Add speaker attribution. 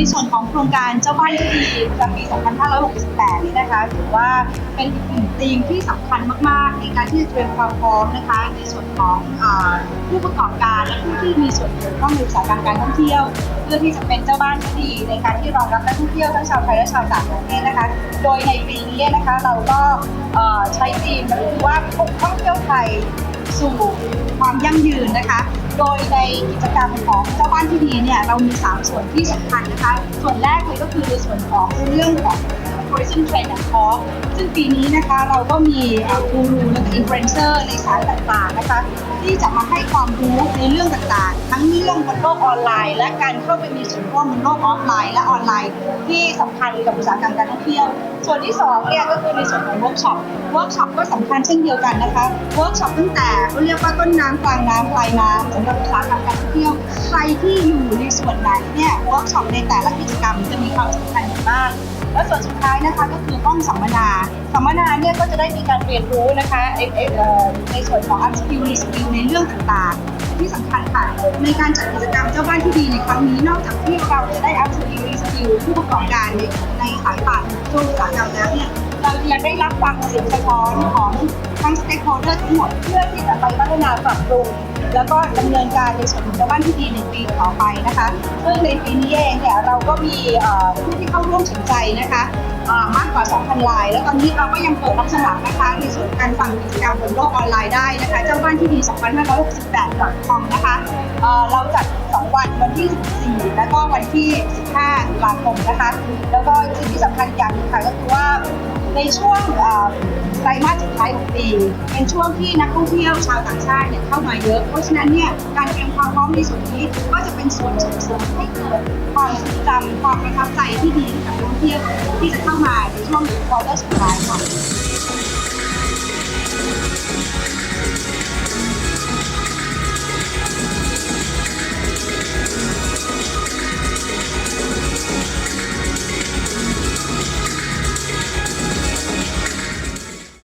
Speaker 1: ในส่วนของโครงการเจ้าบ้านที่ดีประจำปี 2568 นี้นะคะถือว่าเป็นอีกหนึ่งธีมที่สำคัญมากๆ ในการที่จะเตรียมความพร้อมนะคะ ในส่วนของอผู้ประกอบการและผู้ที่มีส่วนเกี่ยวข้องในอุตสาหกรรมการท่องเที่ยว เพื่อที่จะเป็นเจ้าบ้านที่ดีในการที่รองรับนักท่องเที่ยวทั้งชาวไทยและชาวต่างประเทศนะคะ โดยในปีนี้นะคะเราก็ใช้ธีมก็คือว่าปกท่องเที่ยวไทย สู่ความยั่งยืนนะคะ โดยในกิจกรรมของเจ้าบ้านที่ดีเนี่ยเรามี 3 ส่วนที่สำคัญนะคะ ส่วนแรกเลยก็คือในส่วนของเรื่องของ tourism trend and talk ซึ่งปีนี้นะคะเราก็มีกูรูและอินฟลูเอนเซอร์ในสายต่างๆนะคะที่จะมาให้ความรู้ในเรื่องต่างๆ ทั้งเรื่องบนโลกออนไลน์ และการเข้าไปมีส่วนร่วมบนโลกออฟไลน์ และออนไลน์ ที่สำคัญกับอุตสาหกรรมการท่องเที่ยว ส่วนที่สองเนี่ยก็คือในส่วนของเวิร์กช็อปเวิร์กช็อปก็สำคัญเช่นเดียวกันนะคะเวิร์กช็อปตั้งแต่เขาเรียกว่าต้นน้ำกลางน้ำปลายน้ำสำหรับอุตสาหกรรมการท่องเที่ยวใครที่อยู่ในส่วนไหนเนี่ยเวิร์กช็อปในแต่ละกิจกรรมจะมีความสำคัญอย่างมาก ส่วนสุดท้ายนะคะก็คือห้องสัมมนา สัมมนาเนี่ยก็จะได้มีการเรียนรู้นะคะในส่วนของ up skill re skill ในเรื่องต่างๆ ที่สำคัญค่ะในการจัดกิจกรรมเจ้าบ้านที่ดีในครั้งนี้นอกจากที่เราจะได้ up skill re skill ผู้ประกอบการในในสายป่านช่วงอุตสาหกรรมแล้วเนี่ย เรายังได้รับฟังเสียงสะท้อนของทั้ง stakeholder ทั้งหมดเพื่อที่จะไปพัฒนาปรับปรุงแล้วก็ดำเนินการในส่วนของชาวบ้านที่ดีในปีต่อไปนะคะซึ่งในปีนี้เองเนี่ยเราก็มีผู้ที่เข้าร่วมสนใจนะคะมากกว่า 2,000ราย แล้วตอนนี้เราก็ยังเปิดรับสมัครนะคะในส่วนการฟังกิจกรรมบนโลกออนไลน์ได้นะคะ เจ้าบ้านที่ดี 2568.com นะคะเราจัด 2 วันวันที่ 14 แล้วก็วันที่ 15ตุลาคมนะคะ แล้วก็สิ่งที่สำคัญอีกอย่างหนึงค่ะก็คือว่า ในช่วงไตรมาสสุดท้ายของปี เป็นช่วงที่นักท่องเที่ยวชาวต่างชาติเนี่ยเข้ามาเยอะ เพราะฉะนั้นเนี่ยการเตรียมความพร้อมในส่วนนี้ก็จะเป็นส่วนส่งเสริมให้เกิดความทรงจำความประทับใจที่ดีกับนักท่องเที่ยวที่จะเข้ามาในช่วงควอเตอร์สุดท้ายค่ะ